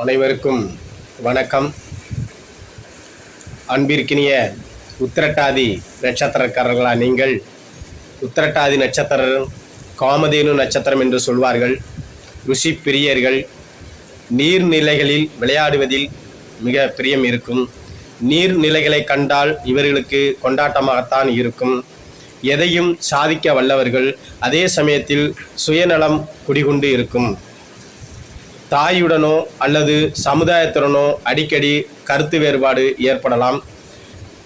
அனைவருக்கும் வணக்கம். அன்பிற்கினிய உத்திரட்டாதி நட்சத்திரக்காரர்களா நீங்கள் உத்திரட்டாதி நட்சத்திரம் காமதேனு நட்சத்திரம் என்று சொல்வார்கள். ருஷி பிரியர்கள் நீர்நிலைகளில் விளையாடுவதில் மிக பிரியம் இருக்கும். நீர்நிலைகளை கண்டால் இவர்களுக்கு கொண்டாட்டமாகத்தான் இருக்கும். எதையும் சாதிக்க வல்லவர்கள் அதே சமயத்தில் சுயநலம் குடிகொண்டு இருக்கும். தாயுடனோ அல்லது சமுதாயத்துடனோ அடிக்கடி கருத்து வேறுபாடு ஏற்படலாம்.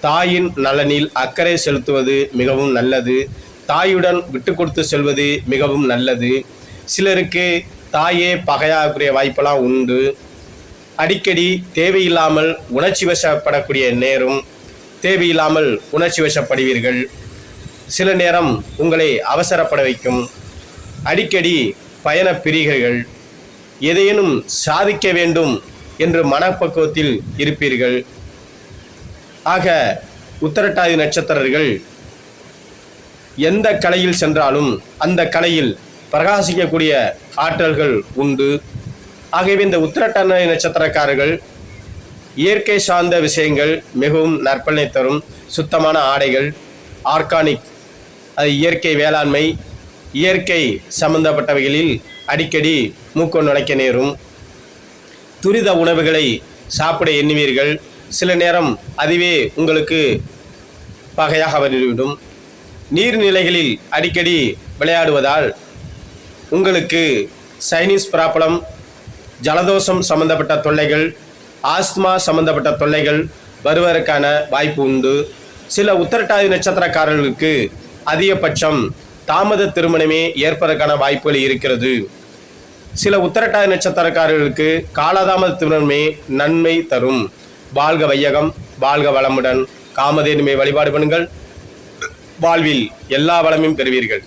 தாயின் நலனில் அக்கறை செலுத்துவது மிகவும் நல்லது. தாயுடன் விட்டு கொடுத்து செல்வது மிகவும் நல்லது. சிலருக்கு தாயே பகையாகக்கூடிய வாய்ப்பெல்லாம் உண்டு. அடிக்கடி தேவையில்லாமல் உணர்ச்சி வசப்படக்கூடிய நேரம் தேவையில்லாமல் உணர்ச்சி வசப்படுவீர்கள். சில நேரம் உங்களை அவசரப்பட வைக்கும். அடிக்கடி பயண பிரிகைகள் எதையேனும் சாதிக்க வேண்டும் என்று மனப்பக்குவத்தில் இருப்பீர்கள். ஆக உத்தரட்டாதி நட்சத்திரர்கள் எந்த கலையில் சென்றாலும் அந்த கலையில் பிரகாசிக்கக்கூடிய ஆற்றல்கள் உண்டு. ஆகவே இந்த உத்திரட்டாதி நட்சத்திரக்காரர்கள் இயற்கை சார்ந்த விஷயங்கள் மிகவும் நற்பலனை தரும். சுத்தமான ஆடைகள் ஆர்கானிக் அது இயற்கை வேளாண்மை இயற்கை சம்பந்தப்பட்டவைகளில் அடிக்கடி மூக்க நுழைக்க நேரும். துரித உணவுகளை சாப்பிட எண்ணுவீர்கள். சில நேரம் அதுவே உங்களுக்கு பகையாக வந்துவிடும் நீர்நிலைகளில் அடிக்கடி விளையாடுவதால் உங்களுக்கு சைனீஸ் பிராப்ளம் ஜலதோஷம் சம்பந்தப்பட்ட தொல்லைகள் ஆஸ்துமா சம்பந்தப்பட்ட தொல்லைகள் வருவதற்கான வாய்ப்பு உண்டு. சில உத்தரட்டாதி நட்சத்திரக்காரர்களுக்கு அதிகபட்சம் தாமத திருமணமே ஏற்பதற்கான வாய்ப்புகள் இருக்கிறது. சில உத்தரட்டாதி நட்சத்திரக்காரர்களுக்கு காலதாமத திருமணமே நன்மை தரும். வாழ்க வையகம் வாழ்க வளமுடன். காமதேனுமை வழிபாடு பண்ணுங்கள். வாழ்வில் எல்லா வளமையும் பெறுவீர்கள்.